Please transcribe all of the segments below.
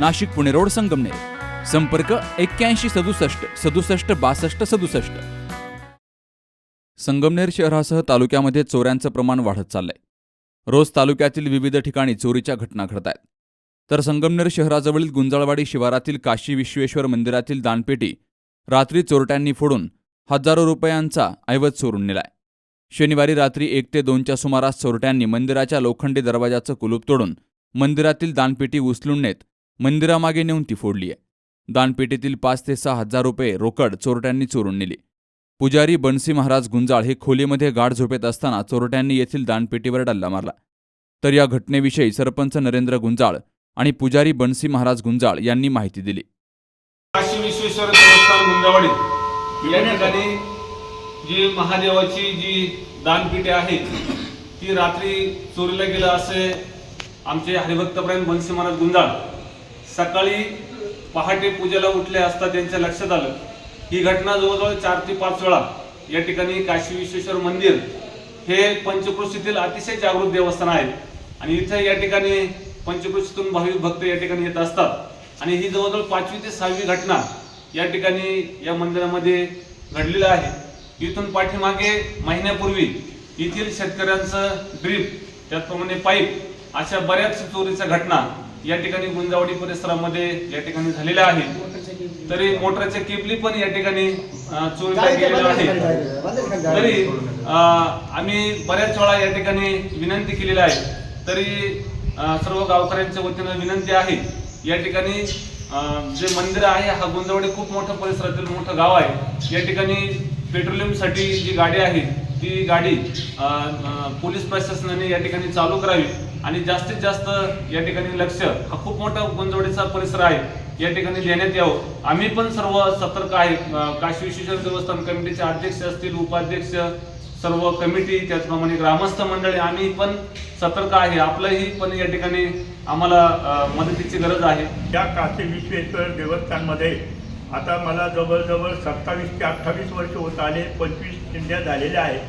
Nashik Pune road Sangamner. संपर्क एक्क्याऐंशी सदुसष्ट सदुसष्ट बासष्ट सदुसष्ट. संगमनेर शहरासह तालुक्यामध्ये चोऱ्यांचं प्रमाण वाढत चाललंय. रोज तालुक्यातील विविध ठिकाणी चोरीच्या घटना घडत आहेत. तर संगमनेर शहराजवळील गुंजाळवाडी शिवारातील काशी विश्वेश्वर मंदिरातील दानपेटी रात्री चोरट्यांनी फोडून हजारो रुपयांचा ऐवज चोरून नेलाय. शनिवारी रात्री एक ते दोनच्या सुमारास चोरट्यांनी मंदिराच्या लोखंडी दरवाजाचं कुलूप तोडून मंदिरातील दानपेटी उचलून नेत मंदिरामागे नेऊन ती फोडली आहे. दानपेटीतील पाच ते सहा हजार रुपये रोकड चोरट्यांनी चोरून नेली. पुजारी बनसी महाराज गुंजाळ हे खोलीमध्ये गाढ झोपेत असताना चोरट्यांनी येथील दानपेटीवर डल्ला मारला. तर या घटनेविषयी सरपंच नरेंद्र गुंजाळ आणि पुजारी बनसी महाराज गुंजाळ यांनी माहिती दिली. विश्वेश्वर देवस्थान गुंजावाडी या ठिकाणी जी महादेवाची जी दानपेटी आहे ती रात्री चोरीला गेलं असे आमचे हरिभक्तप्रेम बनसी महाराज गुंजाळ सकाळी पहाटे पूजेला उठले असता त्यांच्या लक्षात आलं ही घटना जवळजवळ चार ते पाच वेळा या ठिकाणी काशी विश्वेश्वर मंदिर हे पंचकृषीतील अतिशय जागृत देवस्थान आहे. आणि इथे या ठिकाणी पंचकृषीतून भाविक भक्त या ठिकाणी येत असतात. आणि ही जवळजवळ पाचवी ते सहावी घटना या ठिकाणी या मंदिरामध्ये घडलेलं आहे. इथून पाठीमागे महिन्यापूर्वी येथील शेतकऱ्यांचं ड्रीप त्याचप्रमाणे पाईप अशा बऱ्याच चोरीच्या घटना या ठिकाणी गुंजावडी परिसरामध्ये या ठिकाणी झालेल्या आहेत तरी मोटरच्या केबली पण या ठिकाणी गेलेल्या आहेत तरी आम्ही बऱ्याच वेळा या ठिकाणी विनंती केलेली आहे. तरी सर्व गावकऱ्यांच्या वतीनं विनंती आहे या ठिकाणी जे मंदिर आहे हा गुंजवडे खूप मोठं परिसरातील मोठं गाव आहे. या ठिकाणी पेट्रोलियमसाठी जी गाडी आहे ती गाडी पोलीस प्रशासनाने या ठिकाणी चालू करावी. आणि जास्तीत जास्त या ठिकाणी लक्ष हा खूप मोठा गुंजवडीचा परिसर आहे. या ठिकाणी देण्यात यावं. आम्ही पण सर्व सतर्क आहे. काशी विश्वेश्वर देवस्थान कमिटीचे अध्यक्ष असतील उपाध्यक्ष सर्व कमिटी त्याचप्रमाणे ग्रामस्थ मंडळी आम्ही पण सतर्क आहे. आपलंही पण या ठिकाणी आम्हाला मदतीची गरज आहे. या काशी विश्वेश्वर देवस्थानमध्ये आता मला जवळजवळ सत्तावीस ते अठ्ठावीस वर्ष होत आले पंचवीस दिंड्या झालेल्या आहेत.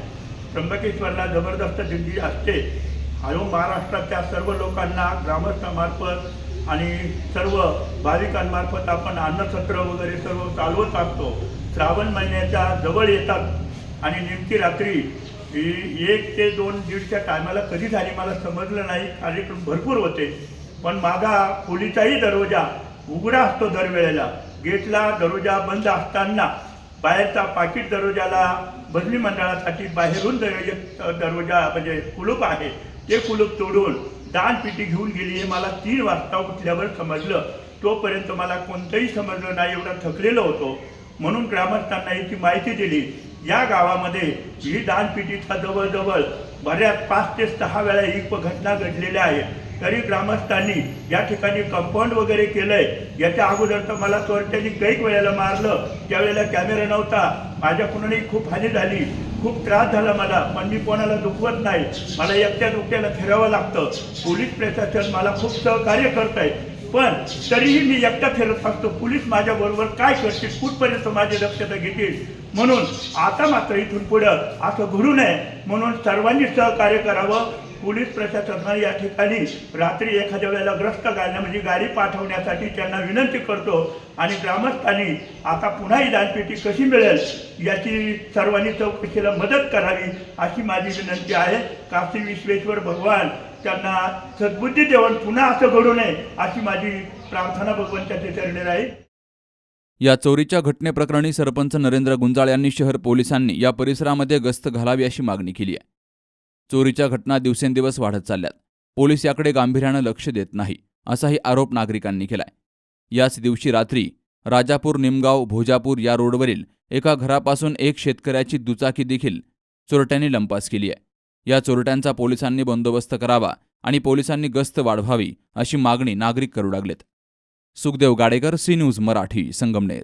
त्र्यंबकेश्वरला जबरदस्त दिंडी असते. हळू महाराष्ट्राच्या सर्व लोकांना ग्रामस्थामार्फत आणि सर्व भाविकांमार्फत आपण अन्नसत्र वगैरे सर्व चालवत असतो. श्रावण महिन्याच्या जवळ येतात आणि नेमकी रात्री ही एक ते दोन दीडच्या टायमाला कधी झाली मला समजलं नाही. कार्यक्रम भरपूर होते. पण माझा खोलीचाही दरवाजा उघडा असतो दरवेळेला. गेटला दरवाजा बंद असताना बाहेरचा पाकिट दरवाजाला बदली मंडळासाठी बाहेरून दरवाजा दरवाजा म्हणजे कुलूप आहे. ते कुलूप तोडून दानपेटी घेऊन गेली हे मला तीन वाजता उठल्यावर समजलं. तोपर्यंत मला कोणतंही समजलं नाही एवढा थकलेलो होतो. म्हणून ग्रामस्थांना याची माहिती दिली. या गावामध्ये ही दानपेटीचा जवळजवळ बऱ्याच पाच ते सहा वेळा ही घटना घडलेल्या आहेत तरी ग्रामस्थांनी या ठिकाणी कंपाऊंड वगैरे केलंय. याच्या अगोदर तर मला चोरट्यांनी कैक वेळेला मारलं. त्यावेळेला कॅमेरा नव्हता. माझ्याकडूनही खूप हानी झाली खूप त्रास झाला मला पण मी कोणाला दुखवत नाही. मला एकट्या दुकट्याला फिरावं लागतं. पोलीस प्रशासन मला खूप सहकार्य करत आहे पण तरीही मी एकटा फिरत असतो. पोलीस माझ्याबरोबर काय करतील कुठपर्यंत माझी दक्षता घेतील? म्हणून आता मात्र इथून पुढं असं घडू नये. म्हणून सर्वांनी सहकार्य करावं. पोलीस प्रशासनानं या ठिकाणी रात्री एखाद्या वेळेला ग्रस्त गाड्या म्हणजे गाडी पाठवण्यासाठी त्यांना विनंती करतो आणि ग्रामस्थांनी आता पुन्हा ही दानपेटी कशी मिळेल याची सर्वांनी चौकशीला मदत करावी अशी माझी विनंती आहे. काशी विश्वेश्वर भगवान त्यांना सद्बुद्धी देऊन पुन्हा असं घडू नये अशी माझी प्रार्थना भगवंताच्या चरणी राहील. या चोरीच्या घटनेप्रकरणी सरपंच नरेंद्र गुंजाळ यांनी शहर पोलिसांनी या परिसरामध्ये गस्त घालावी अशी मागणी केली आहे. चोरीच्या घटना दिवसेंदिवस वाढत चालल्यात. पोलीस याकडे गांभीर्यानं लक्ष देत नाही असाही आरोप नागरिकांनी केलाय. याच दिवशी रात्री राजापूर निमगाव भोजापूर या रोडवरील एका घरापासून एक शेतकऱ्याची दुचाकी देखील चोरट्यांनी लंपास केली आहे. या चोरट्यांचा पोलिसांनी बंदोबस्त करावा आणि पोलिसांनी गस्त वाढवावी अशी मागणी नागरिक करू लागलेत. Sukhdev Gadekar C news Marathi Sangamner.